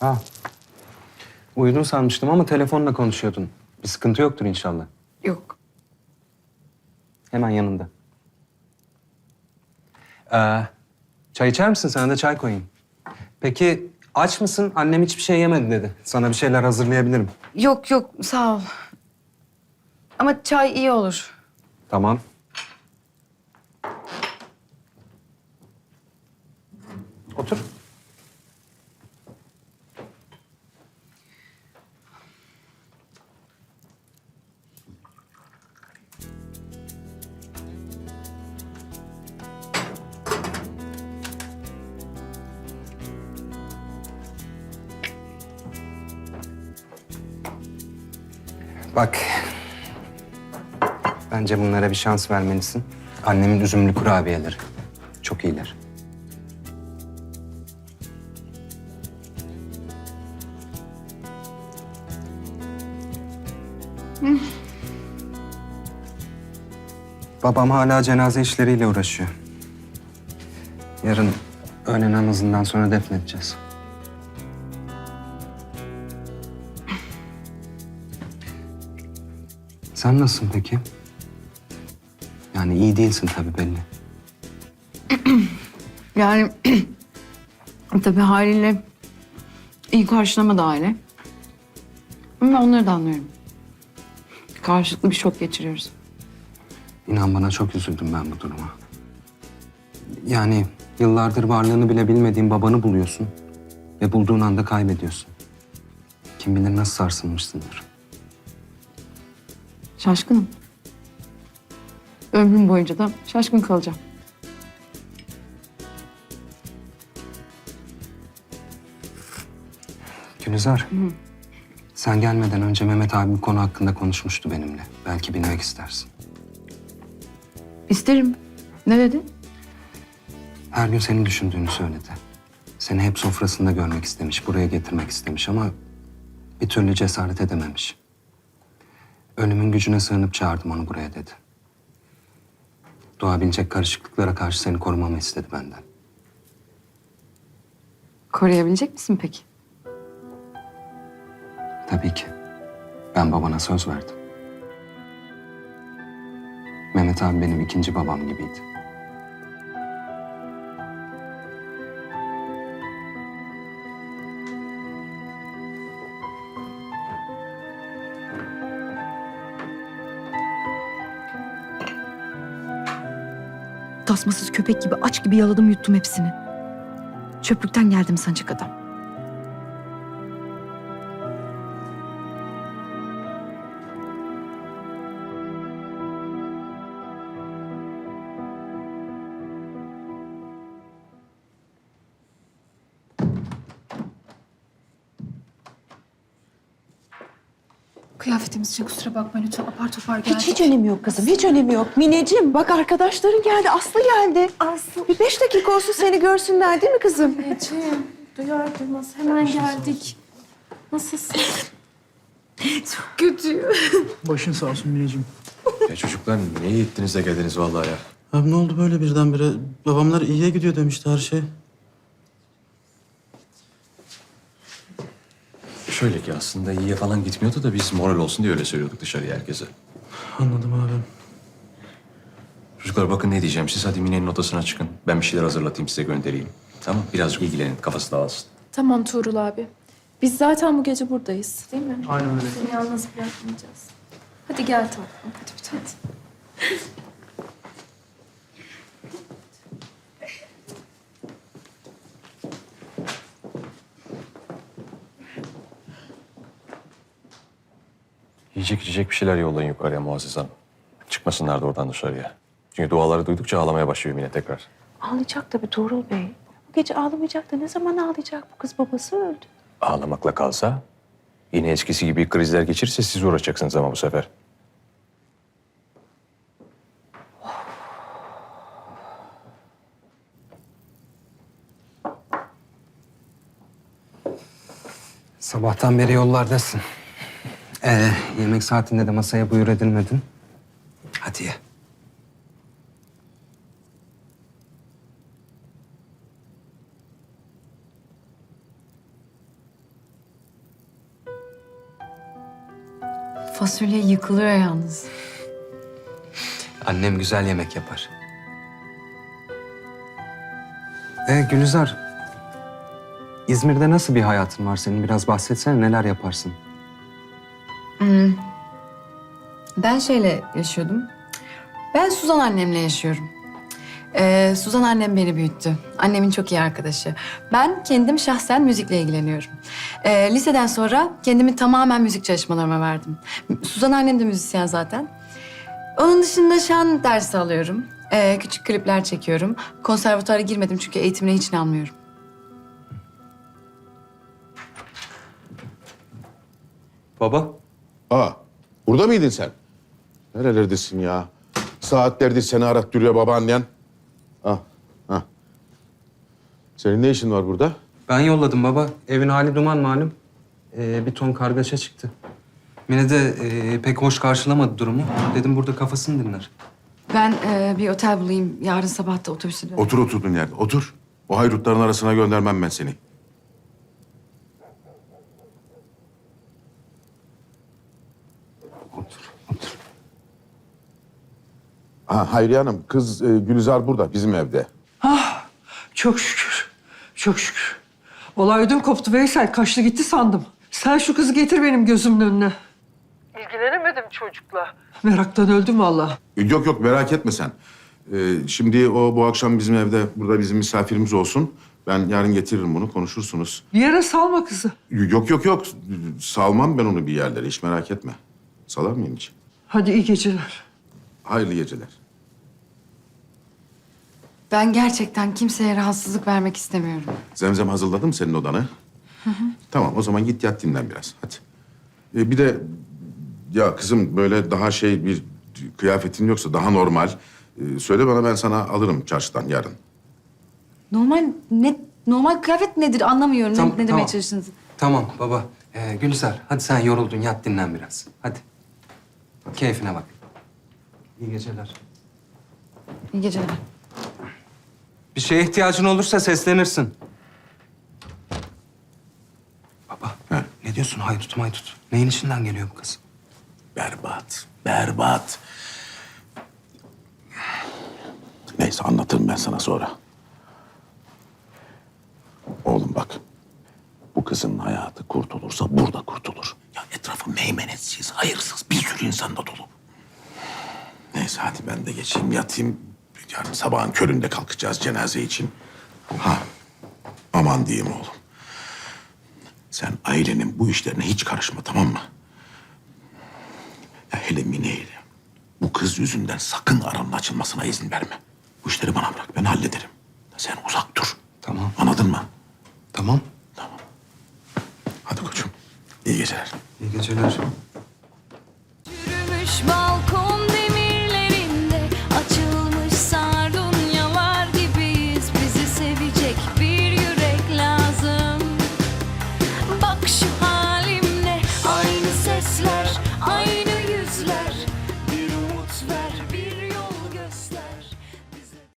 Ha. Uyudun sanmıştım ama telefonla konuşuyordun. Bir sıkıntı yoktur inşallah. Yok. Hemen yanında. Ee, çay içer misin? Sana da çay koyayım. Peki aç mısın? Annem hiçbir şey yemedi dedi. Sana bir şeyler hazırlayabilirim. Yok yok sağ ol. Ama çay iyi olur. Tamam. Otur. Bak. Bence bunlara bir şans vermelisin. Annemin üzümlü kurabiyeleri. Çok iyiler. Babam hala cenaze işleriyle uğraşıyor. Yarın öğle namazından sonra defnedeceğiz. Sen nasılsın peki? Yani iyi değilsin tabii belli. Yani tabii haliyle iyi karşılamadı aile. Ama onları da anlıyorum. Karşılıklı bir şok geçiriyoruz. İnan bana çok üzüldüm ben bu duruma. Yani yıllardır varlığını bile bilmediğin babanı buluyorsun. Ve bulduğun anda kaybediyorsun. Kim bilir nasıl sarsılmışsındır. Şaşkınım. Ömrüm boyunca da şaşkın kalacağım. Gülizar. Sen gelmeden önce Mehmet abi bu konu hakkında konuşmuştu benimle. Belki bilmek istersin. İsterim. Ne dedi? Her gün seni düşündüğünü söyledi. Seni hep sofrasında görmek istemiş, buraya getirmek istemiş ama bir türlü cesaret edememiş. Ölümün gücüne sığınıp çağırdım onu buraya dedi. Doğabilecek karışıklıklara karşı seni korumamı istedi benden. Koruyabilecek misin peki? Tabii ki. Ben babana söz verdim. Mehmet abi benim ikinci babam gibiydi. Tasmasız köpek gibi aç gibi yaladım yuttum hepsini. Çöplükten geldim sancak adam. Kıyafetimiz için kusura bakma lütfen apar topar geldik. Hiç hiç önemi yok kızım, hiç önemi yok. Mineciğim bak arkadaşların geldi, Aslı geldi. Aslı. Bir beş dakika olsun seni görsünler değil mi kızım? Ecem, duyar duymaz hemen geldik. Nasılsın? Çok kötü. Başın sağ olsun Mineciğim. Ya çocuklar ne iyi ettiniz de geldiniz vallahi ya. Abi ne oldu böyle birdenbire? Babamlar iyiye gidiyor demişti her şey. Şöyle ki aslında iyiye falan gitmiyordu da biz moral olsun diye öyle söylüyorduk dışarıya herkese. Anladım abi. Çocuklar bakın ne diyeceğim. Siz hadi Mine'nin odasına çıkın. Ben bir şeyler hazırlatayım size göndereyim. Tamam Birazcık ilgilenin. Kafası dağılsın. Tamam Tuğrul abi. Biz zaten bu gece buradayız değil mi? Aynen öyle. Seni yalnız bırakmayacağız. Hadi gel tatlım. Hadi bir tane. Yiyecek içecek bir şeyler yollayın yukarıya Muazzez Hanım. Çıkmasınlar da oradan dışarıya. Çünkü duaları duydukça ağlamaya başlıyor Mine tekrar. Ağlayacak tabii Tuğrul Bey. Bu gece ağlamayacak da ne zaman ağlayacak? Bu kız babası öldü. Ağlamakla kalsa yine eskisi gibi krizler geçirirse siz uğraşacaksınız ama bu sefer. Sabahtan beri yollardasın. Ee, yemek saatinde de masaya buyur edilmedin. Hadi ye. Fasulye yıkılıyor yalnız. Annem güzel yemek yapar. Ee, Gülizar, İzmir'de nasıl bir hayatın var senin? Biraz bahsetsene neler yaparsın? Ben şeyle yaşıyordum. Ben Suzan annemle yaşıyorum. Ee, Suzan annem beni büyüttü. Annemin çok iyi arkadaşı. Ben kendim şahsen müzikle ilgileniyorum. Ee, liseden sonra kendimi tamamen müzik çalışmalarıma verdim. Suzan annem de müzisyen zaten. Onun dışında şan dersi alıyorum. Ee, küçük klipler çekiyorum. Konservatuara girmedim çünkü eğitimine hiç inanmıyorum. Baba. Aa, burada mıydın sen? Nerelerdesin ya? Saatlerdir seni arat duruyor babaannen. Ah, ah. Senin ne işin var burada? Ben yolladım baba. Evin hali duman malum. Ee, bir ton kargaşa çıktı. Mine de e, pek hoş karşılamadı durumu. Dedim burada kafasını dinler. Ben e, bir otel bulayım. Yarın sabah da otobüsü dön. Otur oturduğun yerde, otur. O hayrutların arasına göndermem ben seni. Ha, Hayriye Hanım, kız e, Gülizar burada, bizim evde. Çok şükür. Çok şükür. Olay ödüm koptu Veysel. Kaçtı gitti sandım. Sen şu kızı getir benim gözümün önüne. İlgilenemedim çocukla. Meraktan öldüm vallahi. E, Yok yok, merak etme sen. E, şimdi o bu akşam bizim evde, burada bizim misafirimiz olsun. Ben yarın getiririm bunu, konuşursunuz. Bir yere salma kızı. Yok yok yok, salmam ben onu bir yerlere, hiç merak etme. Salar mıyım hiç? Hadi iyi geceler. Hayırlı geceler. Ben gerçekten kimseye rahatsızlık vermek istemiyorum. Zemzem hazırladım senin odanı. Tamam o zaman git yat dinlen biraz hadi. Ee, bir de ya kızım böyle daha şey bir kıyafetin yoksa daha normal. ee, söyle bana ben sana alırım çarşıdan yarın. Normal ne normal kıyafet nedir anlamıyorum. Ne- Tamam, ne, demeye tamam. çalıştınız? Tamam baba. Ee, Gülizar hadi sen yoruldun yat dinlen biraz. Hadi. Keyfine bak. İyi geceler. İyi geceler. Bir şeye ihtiyacın olursa seslenirsin. Baba. Ne diyorsun haydut maydut? Neyin içinden geliyor bu kız? Berbat, berbat. Neyse anlatırım ben sana sonra. Oğlum bak. Bu kızın hayatı kurtulursa burada kurtulur. Ya etrafı meymenetsiz, hayırsız bir sürü insan da dolu. Neyse hadi ben de geçeyim yatayım. Yarın sabahın köründe kalkacağız cenaze için. Ha aman diyeyim oğlum. Sen ailenin bu işlerine hiç karışma tamam mı? Ya hele Mine ile bu kız yüzünden sakın aranın açılmasına izin verme. Bu işleri bana bırak ben hallederim. Sen uzak dur. Tamam. Anladın mı? Tamam. Hadi koçum. İyi geceler. İyi geceler. Yürümüş balkon